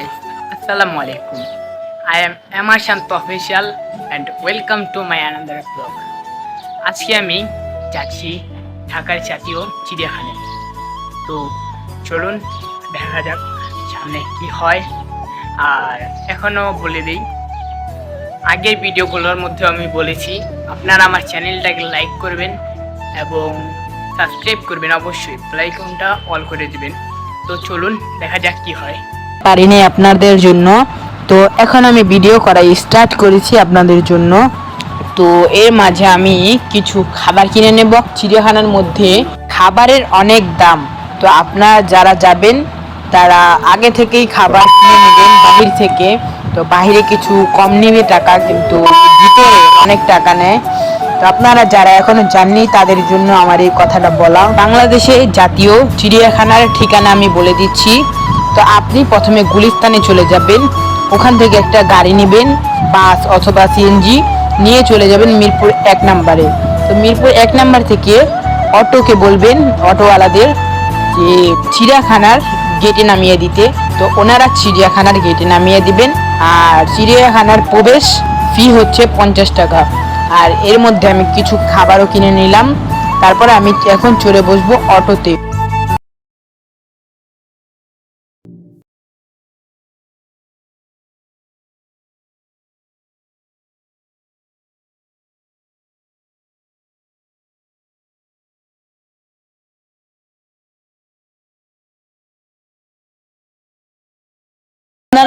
Assalamu alaikum. I am Emma Shant Official and welcome to my another vlog. আজকে আমি যাচ্ছি ঢাকার জাতীয় চিড়িয়াখানায়। তো চলুন দেখা যাক সামনে কি হয়। আর এখনও বলে দিই, আগের ভিডিওগুলোর মধ্যে আমি বলেছি, আপনারা আমার চ্যানেলটাকে লাইক করবেন এবং সাবস্ক্রাইব করবেন। অবশ্যই লাইকনটা অল করে দেবেন। তো চলুন দেখা যাক কি হয়। পারিনি আপনাদের জন্য। তো এখন আমি ভিডিও করা স্টার্ট করেছি আপনাদের জন্য। তো এর মাঝে আমি কিছু খাবার কিনে নেব। চিড়িয়াখানার মধ্যে খাবারের অনেক দাম। তো আপনারা যারা যাবেন, তারা আগে থেকেই খাবার কিনে নেবেন বাহির থেকে। তো বাহিরে কিছু কম নেবে টাকা, কিন্তু ভিতরে অনেক টাকা নেয়। তো আপনারা যারা এখনও জাননি তাদের জন্য আমার এই কথাটা বলা বাংলাদেশে জাতীয় চিড়িয়াখানার ঠিকানা আমি বলে দিচ্ছি। তো আপনি প্রথমে গুলিস্তানে চলে যাবেন। ওখান থেকে একটা গাড়ি নেবেন, বাস অথবা সিএনজি নিয়ে চলে যাবেন মিরপুর এক নাম্বারে। তো মিরপুর এক নাম্বার থেকে অটোকে বলবেন, অটোওয়ালাদের যে চিড়িয়াখানার গেটে নামিয়ে দিতে। তো ওনারা চিড়িয়াখানার গেটে নামিয়ে দিবেন, আর চিড়িয়াখানার প্রবেশ ফি হচ্ছে পঞ্চাশ টাকা। আর এর মধ্যে আমি কিছু খাবারও কিনে নিলাম। তারপরে আমি এখন চলে বসবো অটোতে।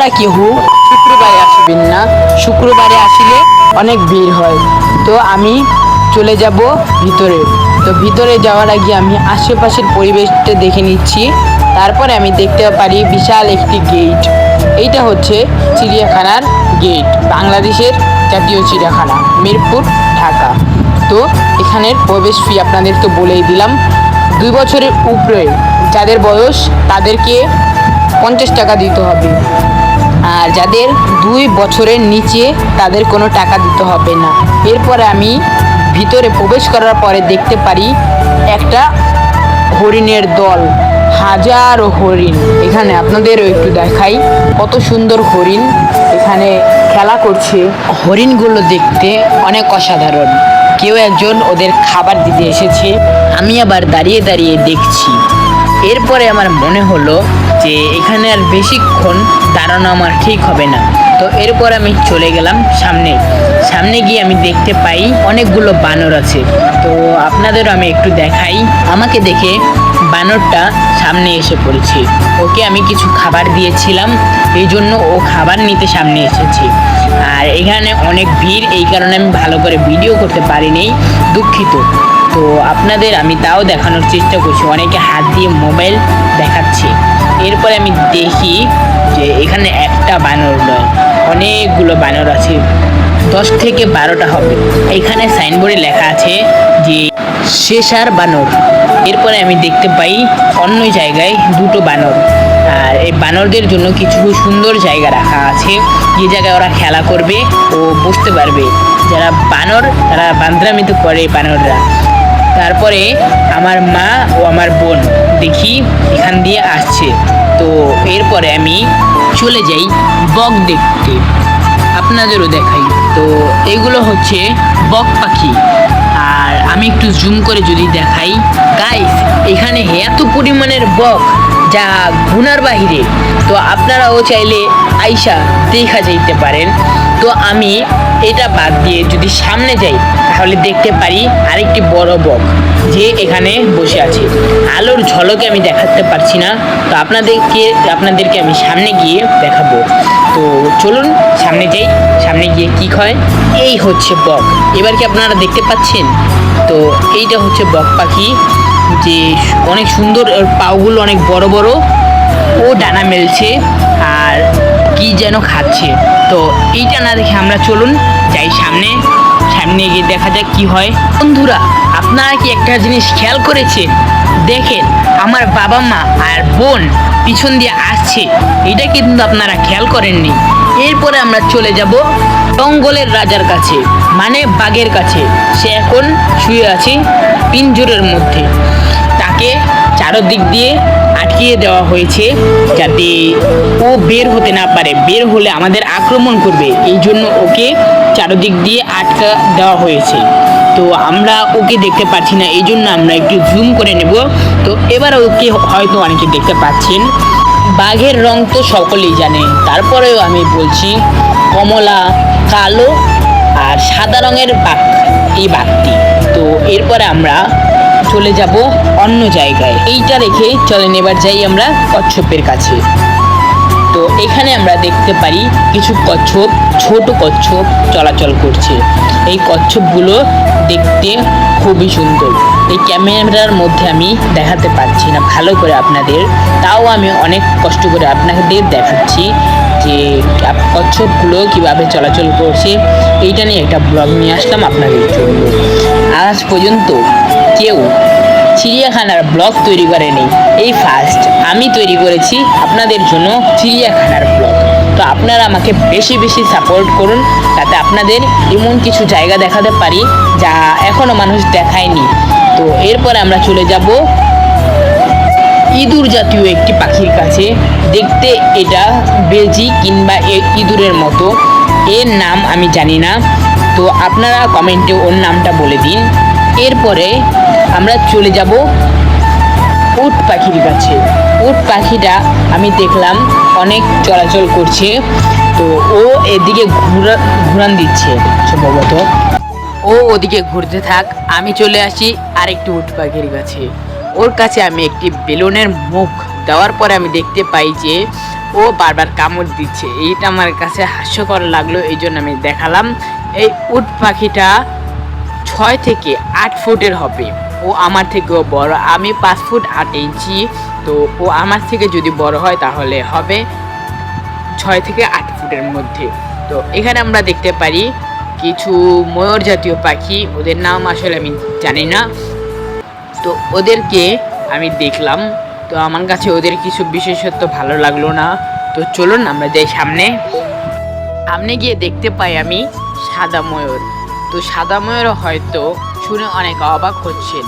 আপনারা কেউ শুক্রবারে আসবেন না। শুক্রবারে আসলে অনেক ভিড় হয়। তো আমি চলে যাব ভিতরে। তো ভিতরে যাওয়ার আগে আমি আশেপাশের পরিবেশটা দেখে নিচ্ছি। তারপরে আমি দেখতে পারি বিশাল একটি গেট। এইটা হচ্ছে চিড়িয়াখানার গেট। বাংলাদেশের জাতীয় চিড়িয়াখানা, মিরপুর, ঢাকা। তো এখানের প্রবেশ ফি আপনাদের তো বলেই দিলাম। দুই বছরের উপরে যাদের বয়স তাদেরকে পঞ্চাশ টাকা দিতে হবে। আর যাদের দুই বছরের নিচে তাদের কোনো টাকা দিতে হবে না। এরপরে আমি ভিতরে প্রবেশ করার পরে দেখতে পারি একটা হরিণের দল, হাজারো হরিণ। এখানে আপনাদেরও একটু দেখাই কত সুন্দর হরিণ এখানে খেলা করছে। হরিণগুলো দেখতে অনেক অসাধারণ। কেউ একজন ওদের খাবার দিতে এসেছে, আমি আবার দাঁড়িয়ে দাঁড়িয়ে দেখছি। এরপরে আমার মনে হলো যে এখানে আর বেশিক্ষণ দাঁড়ানো আমার ঠিক হবে না। তো এরপর আমি চলে গেলাম সামনে। সামনে গিয়ে আমি দেখতে পাই অনেকগুলো বানর আছে। তো আপনাদেরও আমি একটু দেখাই। আমাকে দেখে বানরটা সামনে এসে পড়েছে। ওকে আমি কিছু খাবার দিয়েছিলাম, এই জন্য ও খাবার নিতে সামনে এসেছে। আর এখানে অনেক ভিড়, এই কারণে আমি ভালো করে ভিডিও করতে পারিনি, দুঃখিত। তো আপনাদের আমি তাও দেখানোর চেষ্টা করছি। অনেকে হাত দিয়ে মোবাইল দেখাচ্ছে। এরপরে আমি দেখি যে এখানে একটা বানর নয়, অনেকগুলো বানর আছে। দশ থেকে বারোটা হবে। এখানে সাইনবোর্ডে লেখা আছে যে শেষার বানর এরপরে আমি দেখতে পাই অন্য জায়গায় দুটো বানর আর এই বানরদের জন্য কিছু সুন্দর জায়গা রাখা আছে। যে জায়গায় ওরা খেলা করবে ও বুঝতে পারবে। যারা বানর তারা বান্দ্রামিত করে বানররা তারপরে আমার মা ও আমার বোন দেখি এখান দিয়ে আসছে। তো এরপরে আমি চলে যাই বক দেখতে। আপনাদেরও দেখাই। তো এগুলো হচ্ছে বক পাখি। আর আমি একটু জুম করে যদি দেখাই। গাইস এখানে এত পরিমাণের বক যা গুনার বাহিরে। তো আপনারাও চাইলে আইসা দেখা যাইতে পারেন। তো আমি এটা বাদ দিয়ে যদি সামনে যাই, তাহলে দেখতে পারি আরেকটি বড় বক যে এখানে বসে আছে। আলোর ঝলকে আমি দেখাতে পারছি না। তো আপনাদেরকে আপনাদেরকে আমি সামনে গিয়ে দেখাবো। তো চলুন, সামনে যাই, সামনে গিয়ে কি হয়? এই হচ্ছে বক। এবার কি আপনারা দেখতে পাচ্ছেন? তো এইটা হচ্ছে বক পাখি, যে অনেক সুন্দর, ওর পাগুলো অনেক বড় বড়। ও ডানা মেলছে আর কি যেন খাচ্ছে। তো এইটা না দেখে আমরা চলুন, যাই সামনে। সামনে গিয়ে দেখা যাক কি হয়। বন্ধুরা, আপনারা কি একটা জিনিস খেয়াল করেছেন দেখেন, আমার বাবা মা আর বোন পিছন দিয়ে আসছে। এটা কিন্তু আপনারা খেয়াল করেননি। এরপরে আমরা চলে যাব জঙ্গলের রাজার কাছে মানে বাঘের কাছে। সে এখন শুয়ে আছে পিঞ্জুরের মধ্যে। তাকে চারদিক দিয়ে আটকিয়ে দেওয়া হয়েছে যাতে ও বের হতে না পারে। বের হলে আমাদের আক্রমণ করবে। এই জন্য ওকে চারদিক দিয়ে আটকা দেওয়া হয়েছে। তো আমরা ওকে দেখতে পাচ্ছি না, এই জন্য আমরা একটু জুম করে নেব। তো এবার ওকে হয়তো অনেকে দেখতে পাচ্ছেন। বাঘের রং তো সকলেই জানে। তারপরেও আমি বলছি, কমলা, কালো আর সাদা রঙের বাঘ, এই বাঘটি। তো এরপরে আমরা চলে যাব অন্য জায়গায়। এইটা রেখে চলেন, এবার যাই আমরা কচ্ছপের কাছে। এখানে আমরা দেখতে পারি কিছু কচ্ছপ, ছোট কচ্ছপ চলাচল করছে। এই কচ্ছপগুলো দেখতে খুবই সুন্দর। এই ক্যামেরার মধ্যে আমি দেখাতে পারছি না, ভালো করে আপনাদের। তাও আমি অনেক কষ্ট করে আপনাদের দেখাচ্ছি যে কচ্ছপগুলো কীভাবে চলাচল করছে। এইটা নিয়ে একটা ব্লগ নিয়ে আসলাম আপনাদের জন্য। আজ পর্যন্ত কেউ চিড়িয়াখানার ব্লগ তৈরি করেনি। এই ফার্স্ট আমি তৈরি করেছি আপনাদের জন্য চিড়িয়াখানার ব্লগ। তো আপনারা আমাকে বেশি বেশি সাপোর্ট করুন, যাতে আপনাদের এমন কিছু জায়গা দেখাতে পারি যা এখনও মানুষ দেখায়নি। তো এরপরে আমরা চলে যাব ইঁদুর জাতীয় একটি পাখির কাছে। দেখতে এটা বেজি কিংবা ইঁদুরের মতো। এর নাম আমি জানি না। তো আপনারা কমেন্টে ওর নামটা বলে দিন। এরপরে আমরা চলে যাব উট পাখির কাছে। উট পাখিটা আমি দেখলাম অনেক চলাচল করছে, তো ও এদিকে ঘুরা, ঘুরান দিচ্ছে সম্ভবত। ও ওদিকে ঘুরতে থাক, আমি চলে আসি আরেকটি উট পাখির কাছে। ওর কাছে আমি একটি বেলুনের মুখ দেওয়ার পরে আমি দেখতে পাই যে ও বারবার কামড় দিচ্ছে। এইটা আমার কাছে হাস্যকর লাগল এই জন্য আমি দেখালাম। এই উট পাখিটা ছয় থেকে আট ফুটের হবে। ও আমার থেকেও বড়। আমি পাঁচ ফুট আট ইঞ্চি। তো ও আমার থেকে যদি বড় হয় তাহলে হবে ছয় থেকে আট ফুটের মধ্যে। তো এখানে আমরা দেখতে পারি কিছু ময়ূর জাতীয় পাখি। ওদের নাম আসলে আমি জানি না। তো ওদেরকে আমি দেখলাম। তো আমার কাছে ওদের কিছু বিশেষত্ব ভালো লাগল না। তো চলুন আমরা যাই সামনে। সামনে গিয়ে দেখতে পাই আমি সাদা ময়ূর। তো সাদা ময়ূর হয়তো শুনে অনেক অবাক হচ্ছেন।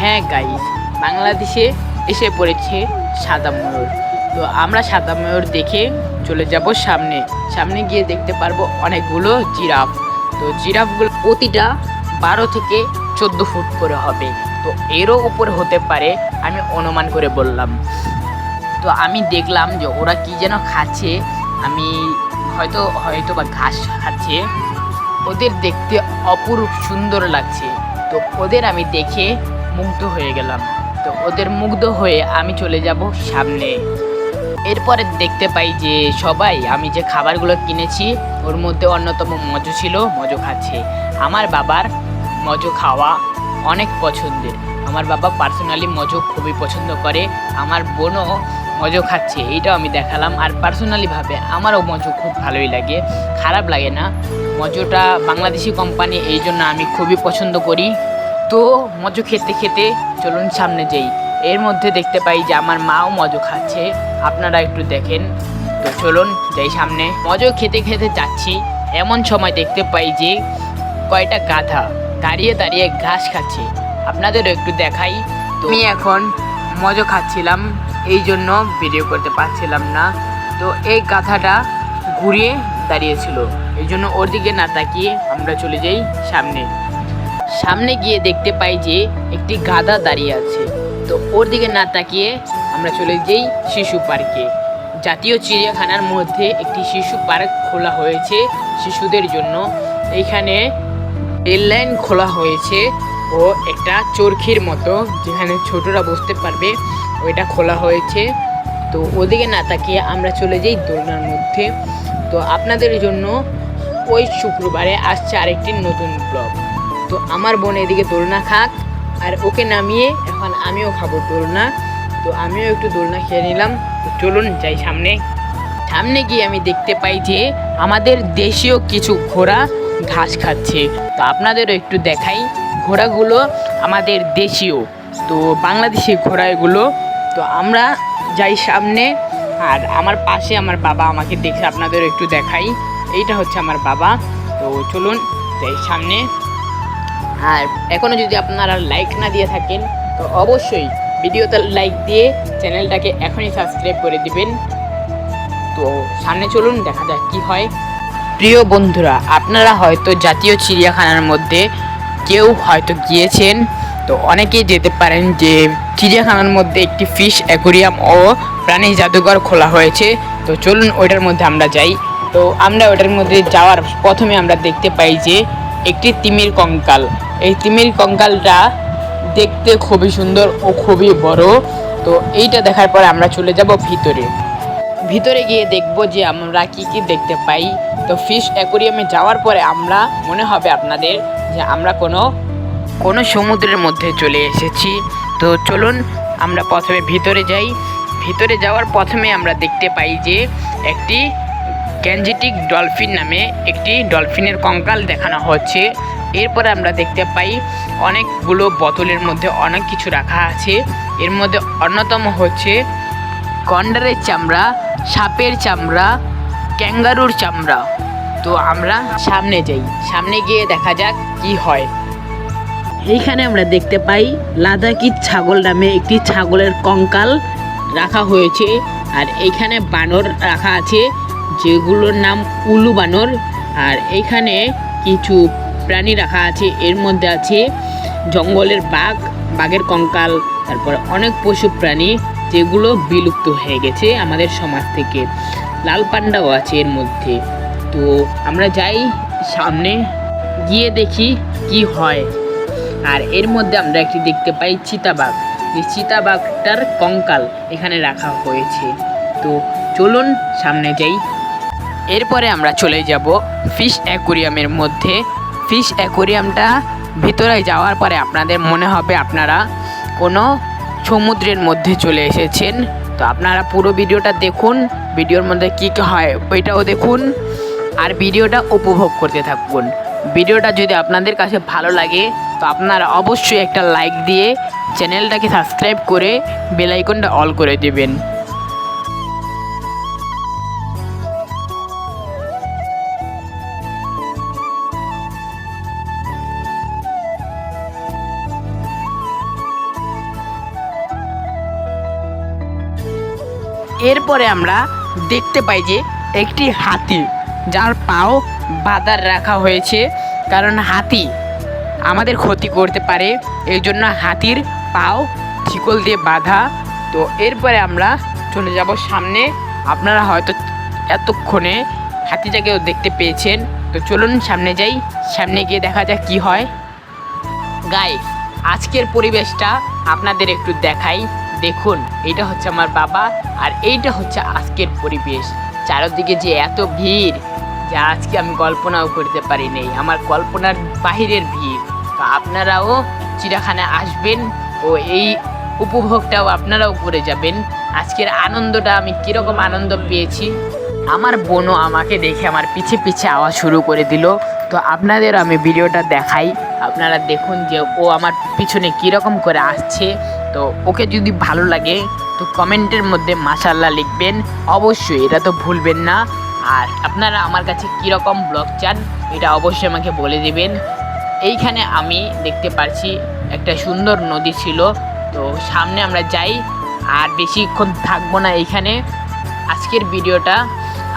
হ্যাঁ গাইস বাংলাদেশে এসে পড়েছে সাদা ময়ূর তো আমরা সাদা ময়ূর দেখে চলে যাব সামনে। সামনে গিয়ে দেখতে পারব অনেকগুলো জিরাফ। তো জিরাফগুলো প্রতিটা বারো থেকে চোদ্দ ফুট করে হবে। তো এরও উপরে হতে পারে আমি অনুমান করে বললাম। তো আমি দেখলাম যে ওরা কি যেন খাচ্ছে। আমি হয়তো হয়তো বা ঘাস খাচ্ছে। ওদের দেখতে অপরূপ সুন্দর লাগছে। তো ওদের আমি দেখে মুগ্ধ হয়ে গেলাম। তো ওদের মুগ্ধ হয়ে আমি চলে যাব সামনে। এরপরে দেখতে পাই যে সবাই, আমি যে খাবারগুলো কিনেছি, ওর মধ্যে অন্যতম মজু ছিল, মজু খাচ্ছে। আমার বাবার মজু খাওয়া অনেক পছন্দের। আমার বাবা পার্সোনালি মজু খুবই পছন্দ করে। আমার বোনও মজু খাচ্ছে, এইটাও আমি দেখালাম। আর পার্সোনালিভাবে আমারও মজু খুব ভালোই লাগে। খারাপ লাগে না। মজুটা বাংলাদেশি কোম্পানি এই জন্য আমি খুবই পছন্দ করি। তো মজু খেতে খেতে চলুন সামনে যাই। এর মধ্যে দেখতে পাই যে আমার মাও মজু খাচ্ছে। আপনারা একটু দেখেন। তো চলুন যাই সামনে। মজু খেতে খেতে যাচ্ছি। এমন সময় দেখতে পাই যে কয়টা গাধা দাঁড়িয়ে দাঁড়িয়ে ঘাস খাচ্ছে। আপনাদেরও একটু দেখাই। তো আমি এখন মজো খাচ্ছিলাম। এই জন্য ভিডিও করতে পারছিলাম না। তো এই গাধাটা ঘুরিয়ে দাঁড়িয়েছিল। এই জন্য ওর দিকে না তাকিয়ে আমরা চলে যাই সামনে। সামনে গিয়ে দেখতে পাই যে একটি গাধা দাঁড়িয়ে আছে। তো ওর দিকে না তাকিয়ে আমরা চলে যাই শিশু পার্কে। জাতীয় চিড়িয়াখানার মধ্যে একটি শিশু পার্ক খোলা হয়েছে শিশুদের জন্য। এইখানে রেল লাইন খোলা হয়েছে। ও একটা চরখির মতো, যেখানে ছোটরা বসতে পারবে। ওইটা খোলা হয়েছে। তো ওদিকে না তাকিয়ে আমরা চলে যাই দোলনার মধ্যে। তো আপনাদের জন্য ওই শুক্রবারে আসছে আরেকটি নতুন ব্লগ। তো আমার বোন এদিকে দোলনা খাক, আর ওকে নামিয়ে এখন আমিও খাব দোলনা। তো আমিও একটু দোলনা খেয়ে নিলাম। তো চলুন যাই সামনে। সামনে গিয়ে আমি দেখতে পাই যে আমাদের দেশীয় কিছু ঘোড়া ঘাস খাচ্ছে। তো আপনাদেরও একটু দেখাই। ঘোড়াগুলো আমাদের দেশীয়। তো বাংলাদেশি ঘোড়া এগুলো তো আমরা যাই সামনে আর আমার পাশে আমার বাবা আমাকে দেখে আপনাদের একটু দেখাই। এইটা হচ্ছে আমার বাবা। তো চলুন যাই সামনে। আর এখনও যদি আপনারা লাইক না দিয়ে থাকেন, তো অবশ্যই ভিডিওতে লাইক দিয়ে চ্যানেলটাকে এখনই সাবস্ক্রাইব করে দিবেন। তো সামনে চলুন, দেখা যাক কি হয়। প্রিয় বন্ধুরা, আপনারা হয়তো জাতীয় চিড়িয়াখানার মধ্যে কেউ হয়তো গিয়েছেন। তো অনেকেই যেতে পারেন যে চিড়িয়াখানার মধ্যে একটি ফিশ অ্যাকোরিয়াম ও প্রাণী জাদুঘর খোলা হয়েছে। তো চলুন ওইটার মধ্যে আমরা যাই। তো আমরা ওটার মধ্যে যাওয়ার প্রথমে আমরা দেখতে পাই যে একটি তিমির কঙ্কাল। এই তিমির কঙ্কালটা দেখতে খুবই সুন্দর ও খুবই বড়। তো এইটা দেখার পরে আমরা চলে যাব ভিতরে। ভিতরে গিয়ে দেখব যে আমরা কি কি দেখতে পাই। তো ফিশ অ্যাকোরিয়ামে যাওয়ার পরে আমরা, মনে হবে আপনাদের যে আমরা কোনো কোনো সমুদ্রের মধ্যে চলে এসেছি। তো চলুন আমরা প্রথমে ভিতরে যাই। ভিতরে যাওয়ার প্রথমে আমরা দেখতে পাই যে একটি গ্যাঞ্জেটিক ডলফিন নামে একটি ডলফিনের কঙ্কাল দেখানো হচ্ছে। এরপরে আমরা দেখতে পাই অনেকগুলো বোতলের মধ্যে অনেক কিছু রাখা আছে। এর মধ্যে অন্যতম হচ্ছে গন্ডারের চামড়া, সাপের চামড়া ক্যাঙ্গারুর চামড়া। তো আমরা সামনে যাই। সামনে গিয়ে দেখা যাক কি হয়। এইখানে আমরা দেখতে পাই লাদাকি ছাগল নামে একটি ছাগলের কঙ্কাল রাখা হয়েছে। আর এইখানে বানর রাখা আছে, যেগুলোর নাম উলু বানর। আর এইখানে কিছু প্রাণী রাখা আছে। এর মধ্যে আছে জঙ্গলের বাঘ, বাঘের কঙ্কাল, তারপর অনেক পশু প্রাণী, যেগুলো বিলুপ্ত হয়ে গেছে আমাদের সমাজ থেকে। লাল পান্ডাও আছে এর মধ্যে। তো আমরা যাই সামনে, গিয়ে দেখি কি হয়। আর এর মধ্যে আমরা একটি দেখতে পাই চিতাবাঘ। এই চিতাবাঘটার কঙ্কাল এখানে রাখা হয়েছে। তো চলুন সামনে যাই। এরপরে আমরা চলে যাব ফিশ অ্যাকোরিয়ামের মধ্যে। ফিশ অ্যাকোরিয়ামটা ভিতরে যাওয়ার পরে আপনাদের মনে হবে আপনারা কোনো সমুদ্রের মধ্যে চলে এসেছেন। তো আপনারা পুরো ভিডিওটা দেখুন ভিডিওর মধ্যে কী কী হয়, ওইটাও দেখুন। আর ভিডিওটা উপভোগ করতে থাকুন। ভিডিওটা যদি আপনাদের কাছে ভালো লাগে, তো আপনারা অবশ্যই একটা লাইক দিয়ে চ্যানেলটাকে সাবস্ক্রাইব করে বেল আইকনটা অল করে দেবেন। এরপরে আমরা দেখতে পাই যে একটি হাতি, যার পাও বাঁধার রাখা হয়েছে। কারণ হাতি আমাদের ক্ষতি করতে পারে, এই জন্য হাতির পাও শিকল দিয়ে বাঁধা। তো এরপরে আমরা চলে যাব সামনে। আপনারা হয়তো এতক্ষণে হাতিটাকেও দেখতে পেয়েছেন। তো চলুন সামনে যাই, সামনে গিয়ে দেখা যাক কি হয়। গাইস আজকের পরিবেশটা আপনাদের একটু দেখাই। দেখুন, এটা হচ্ছে আমার বাবা আর এইটা হচ্ছে আজকের পরিবেশ। চারদিকে যে এত ভিড় যা আজকে আমি কল্পনাও করতে পারি নাই। আমার কল্পনার বাহিরের ভিড়। তো আপনারাও চিড়াখানা আসবেন ও এই উপভোগটাও আপনারাও করে যাবেন। আজকের আনন্দটা আমি কীরকম আনন্দ পেয়েছি, আমার বোনও আমাকে দেখে আমার পিছে পিছে আওয়াজ শুরু করে দিল। তো আপনাদের আমি ভিডিওটা দেখাই। আপনারা দেখুন যে ও আমার পিছনে কীরকম করে আসছে। তো ওকে যদি ভালো লাগে, তো কমেন্টের মধ্যে মাসাল্লাহ লিখবেন। অবশ্যই এটা তো ভুলবেন না। আর আপনারা আমার কাছে কীরকম ব্লগ চান, এটা অবশ্যই আমাকে বলে দেবেন। এইখানে আমি দেখতে পারছি একটা সুন্দর নদী ছিল, তো সামনে আমরা যাই। আর বেশিক্ষণ থাকব না এইখানে। আজকের ভিডিওটা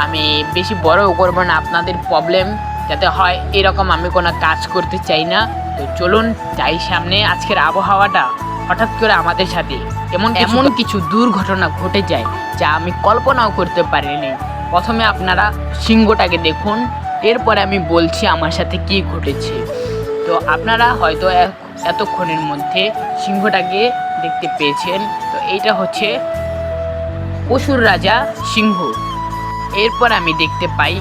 আমি বেশি বড়ও করব না, আপনাদের প্রবলেম যাতে হয়, এরকম আমি কোনো কাজ করতে চাই না। তো চলুন, যাই সামনে আজকের আবহাওয়াটা। হঠাৎ করে আমাদের সাথে এমন এমন কিছু দুর্ঘটনা ঘটে যায় যা আমি কল্পনাও করতে পারিনি। প্রথমে আপনারা সিংহটাকে দেখুন এরপরে আমি বলছি আমার সাথে কি ঘটেছে। তো আপনারা হয়তো এতক্ষণের মধ্যে সিংহটাকে দেখতে পেয়েছেন। তো এইটা হচ্ছে পশুর রাজা সিংহ। এরপর আমি দেখতে পাই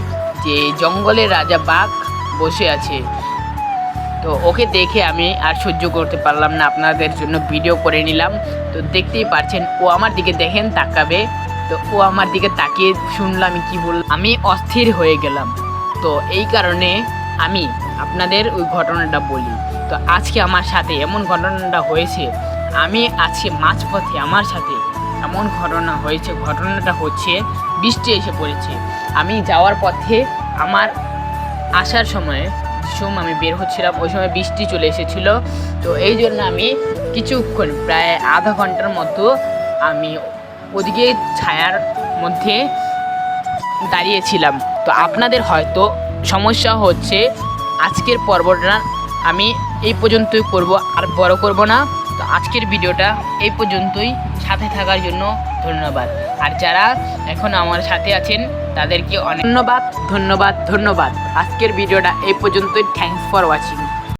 যে জঙ্গলের রাজা বাঘ বসে আছে। তো ওকে দেখে আমি আর সহ্য করতে পারলাম না, আপনাদের জন্য ভিডিও করে নিলাম। তো দেখতেই পারছেন, ও আমার দিকে দেখেন, তাকাবে। তো ও আমার দিকে তাকিয়ে শুনলাম কি বলল আমি অস্থির হয়ে গেলাম। তো এই কারণে আমি আপনাদের ওই ঘটনাটা বলি। তো আজকে আমার সাথে এমন ঘটনাটা হয়েছে, আমি আজকে মাঝপথে আমার সাথে এমন ঘটনা হয়েছে, ঘটনাটা হচ্ছে, বৃষ্টি এসে পড়েছে। আমি যাওয়ার পথে আমার আসার সময় সময় আমি বের হচ্ছিলাম। ওই সময় বৃষ্টি চলে এসেছিল। তো এই জন্য আমি কিছুক্ষণ, প্রায় আধা ঘণ্টার মতো আমি ওদিকে ছায়ার মধ্যে দাঁড়িয়েছিলাম। তো আপনাদের হয়তো সমস্যা হচ্ছে, আজকের পর্বটা আমি এই পর্যন্তই করব, আর বড় করব না। তো আজকের ভিডিওটা এই পর্যন্তই। সাথে থাকার জন্য ধন্যবাদ। আর যারা এখন আমার সাথে আছেন, তাদেরকে অনেক ধন্যবাদ ধন্যবাদ ধন্যবাদ। আজকের ভিডিওটা এই পর্যন্তই। Thanks for watching